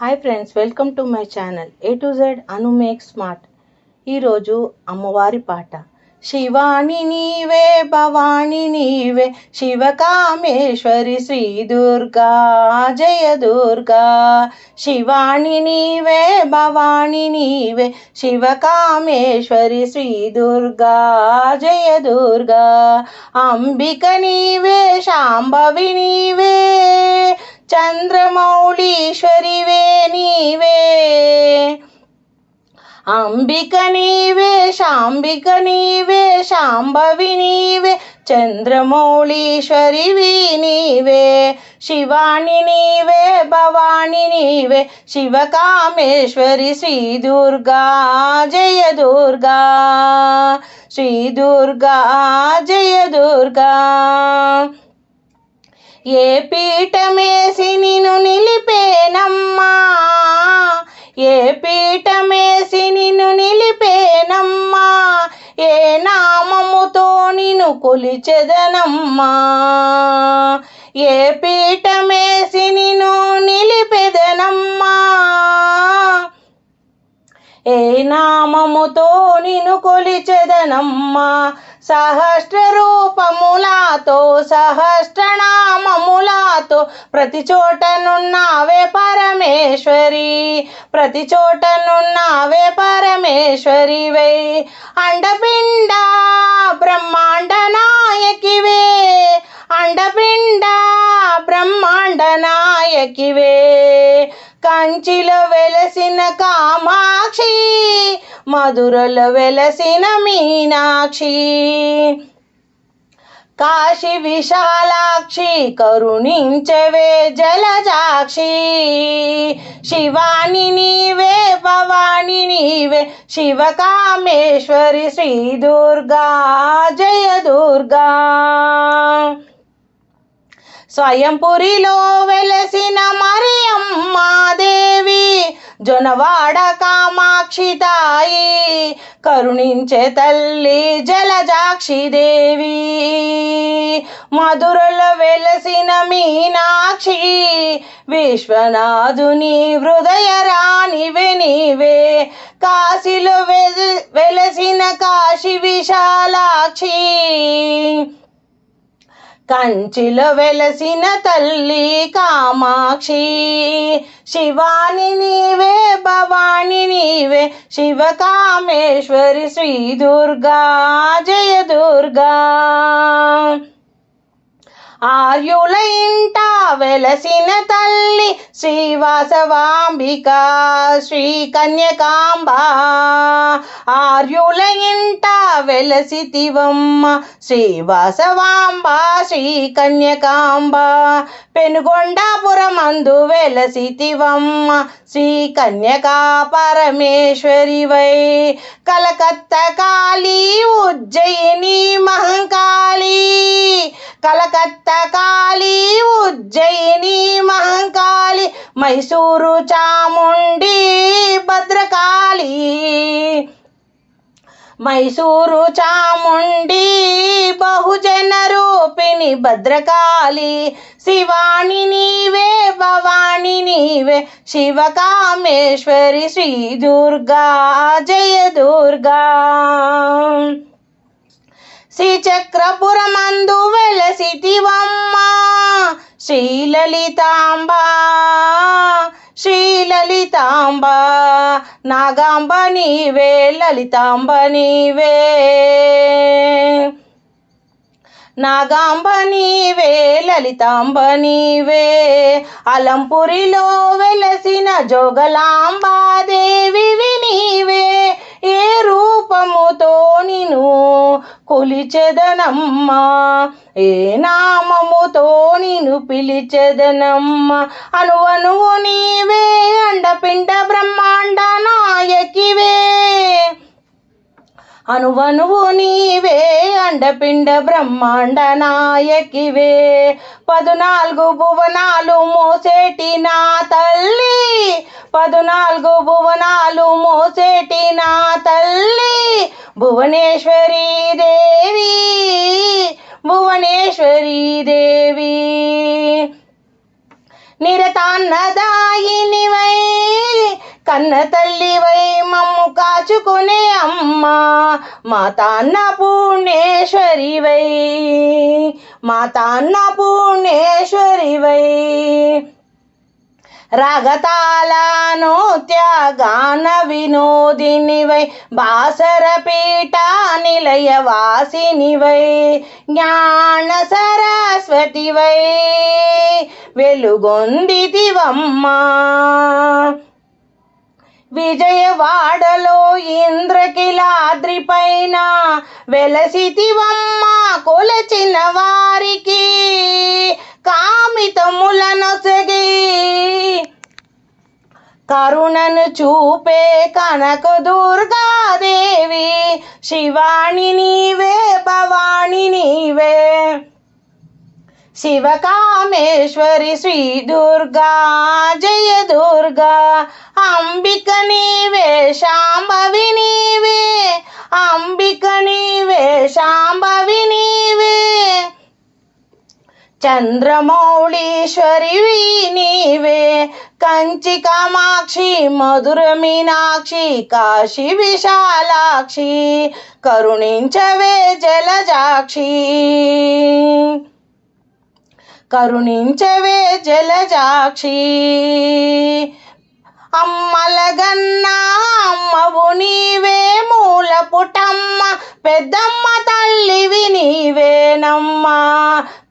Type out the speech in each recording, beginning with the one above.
Hi friends welcome to my channel A to Z Anu make smart ఈరోజు అమ్మవారి పాట. శివాణి నీవే భవాని నీవే శివకామేశ్వరి శ్రీ దుర్గా జయ దుర్గా. శివాణి నీవే భవాని నీవే శివకామేశ్వరి శ్రీ దుర్గా జయ దుర్గా. అంబిక నీవే శాంభవి నీవే చంద్రమౌళీశ్వరివే నీవే అంబిక నీవే శాంబిక నీవే శాంభవి నీవే చంద్రమౌళీశ్వరివి నీవే శివాని నీవే భవాని నీవే శివకామేశ్వరి శ్రీ దుర్గా జయ దుర్గా శ్రీ దుర్గా జయ దుర్గా ఏ పీఠమేసి నిన్ను నిలిపేనమ్మా? ఏ పీఠమేసి నిన్ను నిలిపేనమ్మా? ఏ నామముతో నిన్ను కొలిచెదనమ్మా? ఏ పీఠమేసి నిన్ను నిలిపెదనమ్మా? ఏ నామముతో నిన్ను కొలిచెదనమ్మా? సహస్ర రూపములాతో సహ ప్రతి చోటనున్నావే పరమేశ్వరి ప్రతి చోటనున్నావే పరమేశ్వరి వై అండపిండ బ్రహ్మాండ నాయకివే అండపిండ బ్రహ్మాండ నాయకివే. కంచిలో వెలసిన కామాక్షి మధురలో వెలసిన మీనాక్షి. కాశీ విశాలాక్షి కరుణించవే జలజాక్షి. శివాని నీవే భవాని నీవే శివకామేశ్వరి శ్రీ దుర్గా జయ దుర్గా. స్వయంపురిలో వెలసిన మరియమ్మ జొనవాడ కామాక్షి తాయి కరుణించే తల్లి జలజాక్షి దేవి. మధురలో వెలసిన మీనాక్షి విశ్వనాథుని హృదయ రాణివే నీవే. కాశీలో వెలసిన కాశీ విశాలాక్షి. కంచిల వెలసిన తల్లి కామాక్షి శివాని నీవే భవాని నీవే శివకామేశ్వరి శ్రీ దుర్గా జయ దుర్గా. ఆర్యులైంట వెలసిన తల్లి శ్రీవాసవాంబిక శ్రీ కన్యకాంబ ఆర్యుల ఇంట వెలసితివమ్మ శ్రీవాసవాంబ శ్రీ కన్యకాంబ పెనుగొండాపురమందు వెలసితివమ్మ శ్రీ కన్యకా పరమేశ్వరి వై కలకత్త కాళీ ఉజ్జయిని మైసూరు చాముండి భద్రకాళి. మైసూరు చాముండి బహుజన రూపిణి భద్రకాళి. శివాణి నీవే భవాని నీవే శివకామేశ్వరి శ్రీ దుర్గా జయ దుర్గా. శ్రీచక్రపురమందు వెలసితివమ్మ శ్రీలలితాంబ. శ్రీలలితాంబ నాగాంబ నీవే లలితాంబ నీవే. నాగాంబ నీవే లలితాంబ నీవే. అలంపురిలో వెలసిన జోగలాంబాదేవి నీవే. ఏ రూపముతో నిను కొలిచెదనమ్మ? ఏ నామముతో నిను పిలిచెదనమ్మ? అనువనువు నీ అనువనువు నీవే అండపిండ బ్రహ్మాండ నాయకివే. పదునాలుగు భువనాలు మోసేటి నా తల్లి. పదునాలుగు భువనాలు మోసేటి నా తల్లి. భువనేశ్వరి దేవి. భువనేశ్వరి దేవి. నిరతాన్నదాయినివై కన్న తల్లివై మమ్ము కాచుకునే అమ్మ మాతా అన్నపూర్ణేశ్వరివై మాతాన్న అన్నపూర్ణేశ్వరివై రాగతాల నృత్య గాన వినోదినివై బాసర పీఠ నిలయ వాసినివై జ్ఞాన సరస్వతివై వెలుగొందితివమ్మా విజయవాడలో ఇంద్రకిలాద్రిపైన వెలసితివమ్మ కొలచిన వారికి కామితములనొసగి. కరుణను చూపే కనక దుర్గాదేవి శివాణి నీవే భవాణి నీవే. శివకామేశ్వరి శ్రీ దుర్గా జయ దుర్గా అంబిక నీవే శాంభవి నీవే అంబిక నీవే శాంభవి నీవే చంద్రమౌళీశ్వరివి నీవే కంచి కామాక్షి మధుర మీనాక్షి కాశీ విశాలాక్షి కరుణించవే జలజాక్షి కరుణించవే జలజాక్షి. అమ్మలగన్నా అమ్మవు నీవే మూల పుటమ్మ పెద్దమ్మ తల్లివి నీవేనమ్మా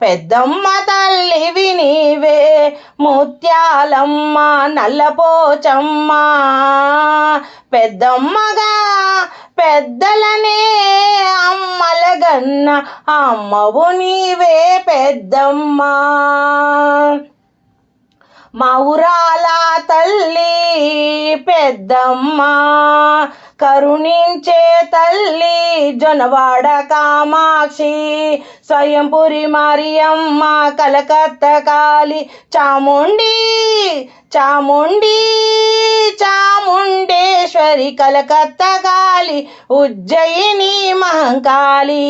పెద్దమ్మ తల్లివి నీవే ముత్యాలమ్మ నల్లపోచమ్మ. పెద్దమ్మగా పెద్దలనే అమ్మలగన్న అమ్మవు నీవే పెద్దమ్మ. మౌరాల తల్లి పెద్దమ్మా కరుణించే తల్లి జొనవాడ కామాక్షి స్వయంపురి మరియమ్మ కలకత్త కాలి చాముండి చాముండి చాముండేశ్వరి కలకత్త కాలి ఉజ్జయిని మహంకాళి.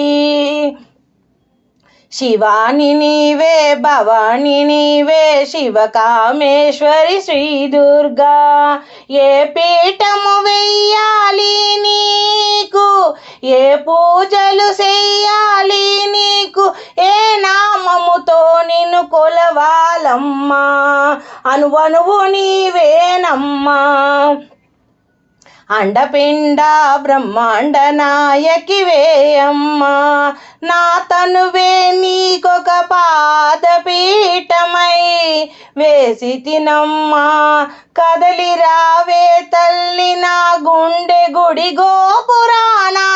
శివాని నీవే భవాని నీవే శివకామేశ్వరి శ్రీ దుర్గా ఏ పీఠము వెయ్యాలి నీకు ఏ పూజలు చెయ్యాలి నీకు ఏ నామముతో నిన్ను కొలవాలమ్మా. అనువనువు నీవేనమ్మా. అండపిండ బ్రహ్మాండ నాయకివే అమ్మా. నా తనువే నీకొక పాదపీఠమై వేసి తినమ్మా. కదలి రావే తల్లి నా గుండె గుడి గోపురానా.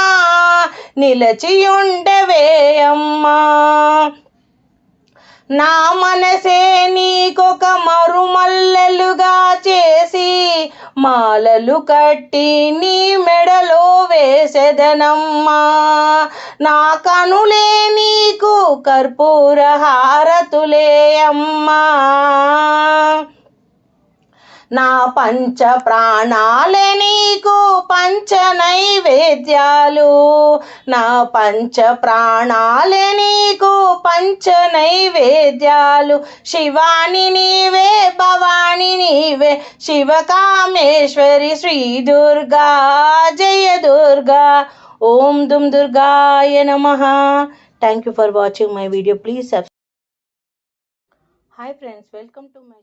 నిలచి ఉండవే అమ్మా. నా మనసే నీకొక మరుమల్లెలుగా చేసి మాలలు కట్టి నీ మెడలో వేసెదనమ్మా. నా కనులే నీకు కర్పూర హారతులే అమ్మా నా పంచ ప్రాణాలే నీకు పంచ నైవేద్యాలు. నా పంచ ప్రాణాలే నీకు పంచ నైవేద్యాలు. శివాని నీవే భవాని నీవే శివకామేశ్వరి శ్రీ దుర్గా జయ దుర్గా. ఓం దుమ్ దుర్గాయ నమ. Thank you for watching my video please subscribe hi friends welcome to my